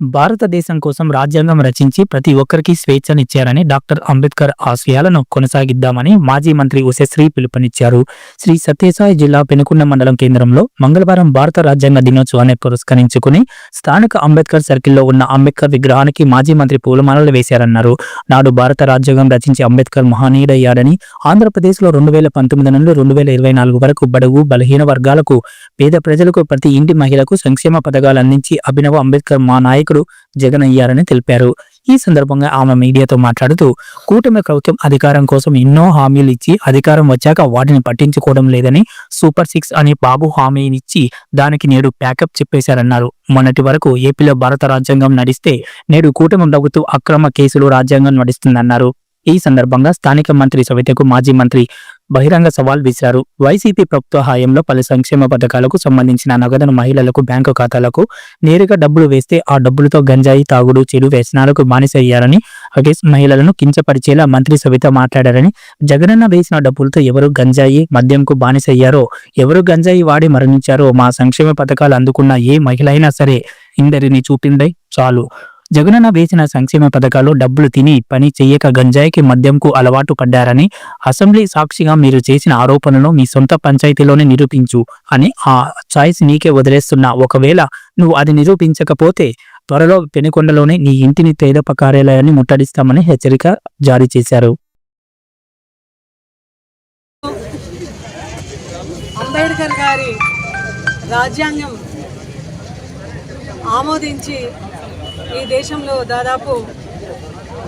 భారతదేశం కోసం రాజ్యాంగం రచించి ప్రతి ఒక్కరికి స్వేచ్ఛనిచ్చారని డాక్టర్ అంబేద్కర్ ఆశయాలను కొనసాగిద్దామని మాజీ మంత్రి ఉషశ్రీ పిలుపునిచ్చారు. శ్రీ సత్యసాయి జిల్లా పెనుకొండ మండలం కేంద్రంలో మంగళవారం భారత రాజ్యాంగ దినోత్సవాన్ని పురస్కరించుకుని స్థానిక అంబేద్కర్ సర్కిల్లో ఉన్న అంబేద్కర్ విగ్రహానికి మాజీ మంత్రి పూలమాలలు వేశారన్నారు. నాడు భారత రాజ్యాంగం రచించి అంబేద్కర్ మహనీయుడయ్యాడని ఆంధ్రప్రదేశ్లో రెండు వేల పంతొమ్మిది నుండి రెండు వేల ఇరవై నాలుగు వరకు బడుగు బలహీన వర్గాలకు పేద ప్రజలకు ప్రతి ఇంటి మహిళకు సంక్షేమ పథకాలు అందించి అభినవ అంబేద్కర్ మా నాయకుడు జగన్ అయ్యారని తెలిపారు. ఈ సందర్భంగా ఆమె మీడియాతో మాట్లాడుతూ కూటమి ప్రభుత్వం అధికారం కోసం ఎన్నో హామీలు ఇచ్చి అధికారం వచ్చాక వాటిని పట్టించుకోవడం లేదని సూపర్ సిక్స్ అని బాబు హామీనిచ్చి దానికి నేడు ప్యాకప్ చెప్పేశారన్నారు. మొన్నటి వరకు ఏపీలో భారత రాజ్యాంగం నడిస్తే నేడు కూటమి ప్రభుత్వం అక్రమ కేసులు రాజ్యాంగం నడుస్తుందన్నారు. ఈ సందర్భంగా స్థానిక మంత్రి సవితకు మాజీ మంత్రి బహిరంగ సవాల్ విసిరారు. వైసీపీ ప్రభుత్వ హయాంలో పలు సంక్షేమ పథకాలకు సంబంధించిన నగదును మహిళలకు బ్యాంకు ఖాతాలకు నేరుగా డబ్బులు వేస్తే ఆ డబ్బులతో గంజాయి తాగుడు చెడు వ్యసనాలకు బానిసయ్యారని అలాగే మహిళలను కించపరిచేలా మంత్రి సవిత మాట్లాడారని జగనన్న వేసిన డబ్బులతో ఎవరు గంజాయి మద్యంకు బానిసయ్యారో ఎవరు గంజాయి వాడి మరణించారో మా సంక్షేమ పథకాలు అందుకున్న ఏ మహిళ అయినా సరే ఇందరిని చూపిందే చాలు. జగనన్న వేసిన సంక్షేమ పథకాలు డబ్బులు తిని పని చెయ్యక గంజాయికి మద్యంకు అలవాటు పడ్డారని అసెంబ్లీ సాక్షిగా మీరు చేసిన ఆరోపణలను మీ సొంత పంచాయతీలోనే నిరూపించు అని ఆ చాయిస్ నీకే వదిలేస్తున్నా. ఒకవేళ నువ్వు అది నిరూపించకపోతే త్వరలో పెనుకొండలోనే నీ ఇంటిని తేదప కార్యాలయాన్ని ముట్టడిస్తామని హెచ్చరిక జారీ చేశారు. అంబేద్కర్ గారి రాజ్యాంగం ఆమోదించి ఈ దేశంలో దాదాపు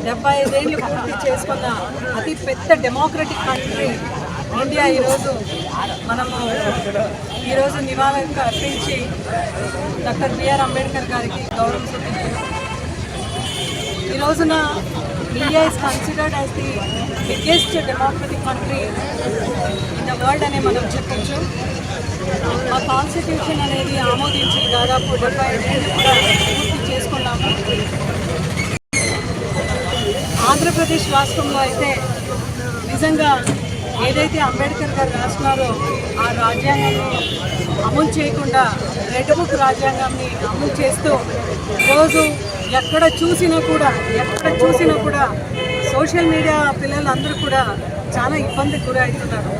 డెబ్బై ఐదేళ్ళు పూర్తి చేసుకున్న అతి పెద్ద డెమోక్రటిక్ కంట్రీ ఇండియా ఈరోజు మనము ఈరోజు నివాళులు అర్పించి డాక్టర్ బిఆర్ అంబేద్కర్ గారికి గౌరవం చూపించారు ఈ రోజున India is considered as the biggest democratic country in the world అనే మనం చెప్పొచ్చు. మా కాన్స్టిట్యూషన్ అనేది ఆమోదించి దాదాపు డెబ్బై ఐదేళ్ళు కూడా పూర్తి ఆంధ్రప్రదేశ్ రాష్ట్రంలో అయితే నిజంగా ఏదైతే అంబేద్కర్ గారు రాసినారో ఆ రాజ్యాంగాన్ని అమలు చేయకుండా రెడ్ బుక్ రాజ్యాంగాన్ని అమలు చేస్తూ రోజు ఎక్కడ చూసినా కూడా ఎక్కడ చూసినా కూడా సోషల్ మీడియా పిల్లలందరూ కూడా చాలా ఇబ్బందికి గురవుతున్నారు.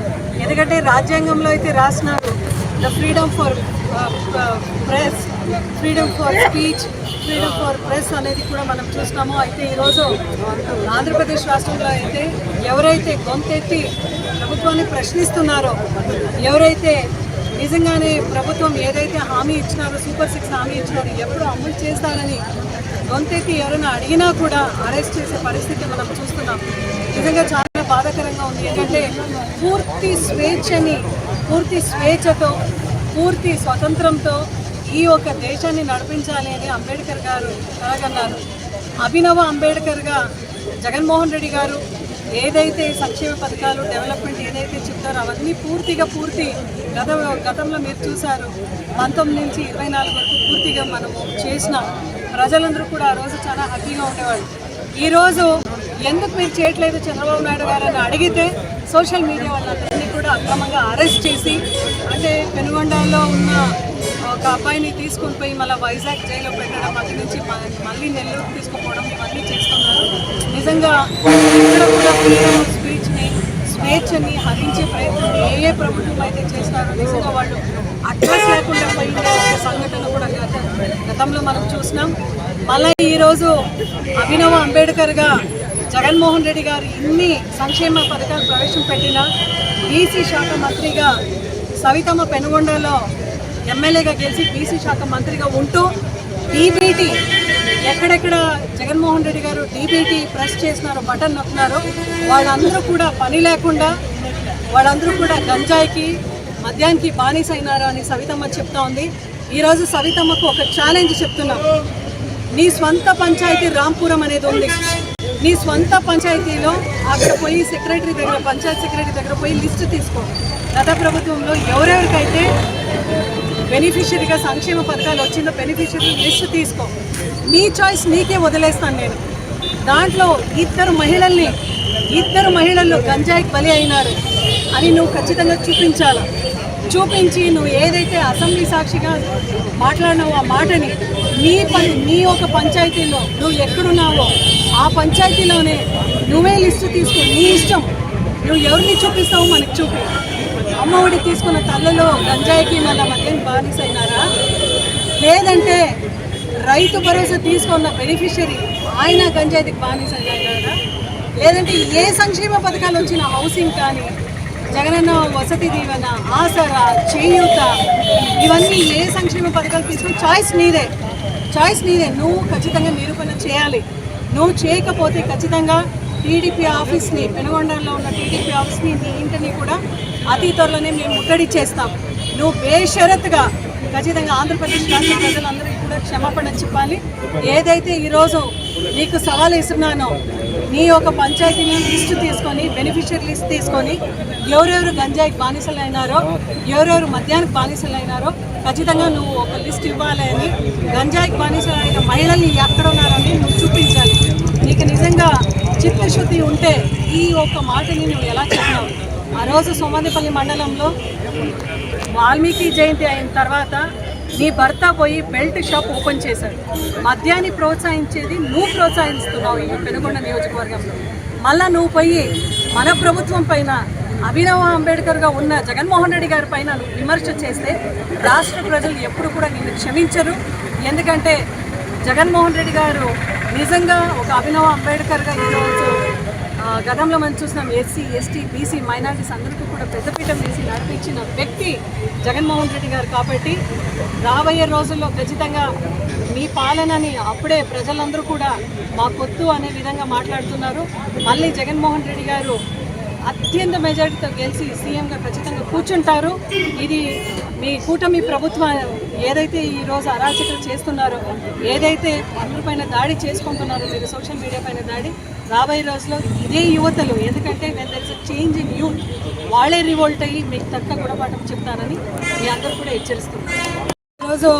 ఎందుకంటే రాజ్యాంగంలో అయితే రాసినారు the freedom for press freedom for speech freedom for press అనేది కూడా మనం చూస్తామో. అయితే ఈరోజు ఆంధ్రప్రదేశ్ రాష్ట్రంలో అయితే ఎవరైతే గొంతెత్తి ప్రభుత్వాన్ని ప్రశ్నిస్తున్నారో ఎవరైతే నిజంగానే ప్రభుత్వం ఏదైతే హామీ ఇచ్చినారో సూపర్ సిక్స్ హామీ ఇచ్చినారో ఎప్పుడు అమలు చేస్తారని గొంతెత్తి ఎవరైనా అడిగినా కూడా అరెస్ట్ చేసే పరిస్థితి మనం చూస్తున్నాం. నిజంగా చాలా బాధాకరంగా ఉంది. ఎందుకంటే పూర్తి స్వేచ్ఛని పూర్తి స్వేచ్ఛతో పూర్తి స్వతంత్రంతో ఈ యొక్క దేశాన్ని నడిపించాలి అని అంబేద్కర్ గారు కలగన్నారు అభినవ అంబేద్కర్గా జగన్మోహన్ రెడ్డి గారు ఏదైతే సంక్షేమ పథకాలు డెవలప్మెంట్ ఏదైతే చెప్తారో అవన్నీ పూర్తిగా పూర్తి గత గతంలో మీరు చూశారు. పంతొమ్మిది నుంచి ఇరవై నాలుగు వరకు పూర్తిగా మనము చేసిన ప్రజలందరూ కూడా ఆ రోజు చాలా హ్యాపీగా ఉండేవాళ్ళు. ఈరోజు ఎందుకు మీరు చేయట్లేదు చంద్రబాబు నాయుడు గారు అడిగితే సోషల్ మీడియా వాళ్ళందరినీ కూడా అక్రమంగా అరెస్ట్ చేసి అంటే పెనుగొండలో ఉన్న ఒక అబ్బాయిని తీసుకొని పోయి మళ్ళీ వైజాగ్ జైల్లో పెట్టడం అక్కడి నుంచి మళ్ళీ నెల్లూరు తీసుకుపోవడం ఇవన్నీ చేస్తున్నారు. నిజంగా ఇక్కడ కూడా ఫ్రీడమ్ స్పీచ్ని స్వేచ్ఛని హరించే ప్రయత్నం ఏ ఏ ప్రభుత్వం అయితే చేస్తారో నిజంగా వాళ్ళు అడ్రస్ లేకుండా పోయిన ఒక సంఘటన కూడా గత గతంలో మనం చూసినాం. మళ్ళీ ఈరోజు అభినవ అంబేద్కర్గా జగన్మోహన్ రెడ్డి గారు ఇన్ని సంక్షేమ పథకాలు ప్రవేశపెట్టిన బీసీ శాఖ మంత్రిగా సవితమ్మ పెనుగొండలో ఎమ్మెల్యేగా గెలిచి బీసీ శాఖ మంత్రిగా ఉంటూ డీబీటీ ఎక్కడెక్కడ జగన్మోహన్ రెడ్డి గారు డీబీటీ ప్రెస్ చేసినారో బటన్ నొక్కినారో వాళ్ళందరూ కూడా పని లేకుండా వాళ్ళందరూ కూడా గంజాయికి మద్యానికి బానిస అయినారు అని సవితమ్మ చెప్తా ఉంది. ఈరోజు సవితమ్మకు ఒక ఛాలెంజ్ చెప్తున్నాం. నీ స్వంత పంచాయతీ రాంపురం అనేది ఉంది. నీ స్వంత పంచాయతీలో అక్కడ పోయి సెక్రటరీ దగ్గర పంచాయత్ సెక్రటరీ దగ్గర పోయి లిస్ట్ తీసుకో. గత ప్రభుత్వంలో ఎవరెవరికైతే బెనిఫిషియరీగా సంక్షేమ పథకాలు వచ్చిందో బెనిఫిషియరీ లిస్ట్ తీసుకో. నీ చాయిస్ నీకే వదిలేస్తాను నేను. దాంట్లో ఇద్దరు మహిళల్ని ఇద్దరు మహిళలు గంజాయికి బలి అయినారు అని నువ్వు ఖచ్చితంగా చూపించాలి? చూపించి నువ్వు ఏదైతే అసెంబ్లీ సాక్షిగా మాట్లాడినావో ఆ మాటని నీ పని నీ ఒక పంచాయతీలో నువ్వు ఎక్కడున్నావో ఆ పంచాయతీలోనే నువ్వే లిస్టు తీసుకో. నీ ఇష్టం. నువ్వు ఎవరిని చూపిస్తావో మనకి చూపి. అమ్మఒడి తీసుకున్న తల్లలో గంజాయికి మళ్ళీ మద్యం బానిసైనారా? లేదంటే రైతు భరోసా తీసుకున్న బెనిఫిషరీ ఆయన గంజాయికి బానిసైనారా? లేదంటే ఏ సంక్షేమ పథకాలు వచ్చిన హౌసింగ్ కానీ జగనన్న వసతి దీవెన ఆసరా చేయూత ఇవన్నీ ఏ సంక్షేమ పథకాలు తీసుకుని చాయిస్ నీదే చాయిస్ నీదే నువ్వు ఖచ్చితంగా నిరూపణ చేయాలి. నువ్వు చేయకపోతే ఖచ్చితంగా టీడీపీ ఆఫీస్ని పెనుగొండలో ఉన్న టీడీపీ ఆఫీస్ని నీ ఇంటిని కూడా అతి త్వరలోనే మేము ముట్టడి చేస్తాం. నువ్వు బేషరత్గా ఖచ్చితంగా ఆంధ్రప్రదేశ్ రాష్ట్ర ప్రజలందరికీ కూడా క్షమాపణ చెప్పాలి. ఏదైతే ఈరోజు నీకు సవాల్ ఇస్తున్నానో నీ యొక్క పంచాయతీని లిస్టు తీసుకొని బెనిఫిషియరీ లిస్ట్ తీసుకొని ఎవరెవరు గంజాయికి బానిసలు అయినారో ఎవరెవరు మద్యానికి బానిసలు అయినారో ఖచ్చితంగా నువ్వు ఒక లిస్ట్ ఇవ్వాలి అని గంజాయికి బానిసలు అయిన మహిళల్ని ఎక్కడ ఉన్నారని నువ్వు చూపించాలి. నీకు నిజంగా చిత్తశుద్ధి ఉంటే ఈ ఒక్క మాటని నువ్వు ఎలా చెప్పావు ఆ రోజు సోమాదిపల్లి మండలంలో వాల్మీకి జయంతి అయిన తర్వాత నీ భర్త పోయి బెల్ట్ షాప్ ఓపెన్ చేశాడు. మద్యాన్ని ప్రోత్సహించేది నువ్వు ప్రోత్సహిస్తున్నావు ఈ పెనుగొండ నియోజకవర్గంలో. మళ్ళా నువ్వు పోయి మన ప్రభుత్వం పైన అభినవ అంబేద్కర్గా ఉన్న జగన్మోహన్ రెడ్డి గారి పైన నువ్వు విమర్శ చేస్తే రాష్ట్ర ప్రజలు ఎప్పుడు కూడా నిన్ను క్షమించరు. ఎందుకంటే జగన్మోహన్ రెడ్డి గారు నిజంగా ఒక అభినవ అంబేద్కర్గా ఈరోజు గతంలో మనం చూసినాం ఎస్సీ ఎస్టీ బీసీ మైనార్టీస్ అందరికీ కూడా పెద్దపీఠం వేసి నడిపించిన వ్యక్తి జగన్మోహన్ రెడ్డి గారు కాబట్టి రాబోయే రోజుల్లో ఖచ్చితంగా మీ పాలనని అప్పుడే ప్రజలందరూ కూడా మా కొత్తు అనే విధంగా మాట్లాడుతున్నారు. మళ్ళీ జగన్మోహన్ రెడ్డి గారు అత్యంత మెజారిటీతో గెలిచి సీఎంగా ఖచ్చితంగా కూర్చుంటారు. ఇది మీ కూటమి ప్రభుత్వం ఏదైతే ఈరోజు అరాచకలు చేస్తున్నారో ఏదైతే పనులపైన దాడి చేసుకుంటున్నారో మీరు సోషల్ మీడియా పైన దాడి రాబోయే రోజుల్లో ఇదే యువతలు. ఎందుకంటే when there is change in youth వాళ్ళే రివోల్ట్ అయ్యి మీకు తక్క గుణపాఠం చెప్తారని మీ అందరూ కూడా హెచ్చరిస్తున్నారు. ఈరోజు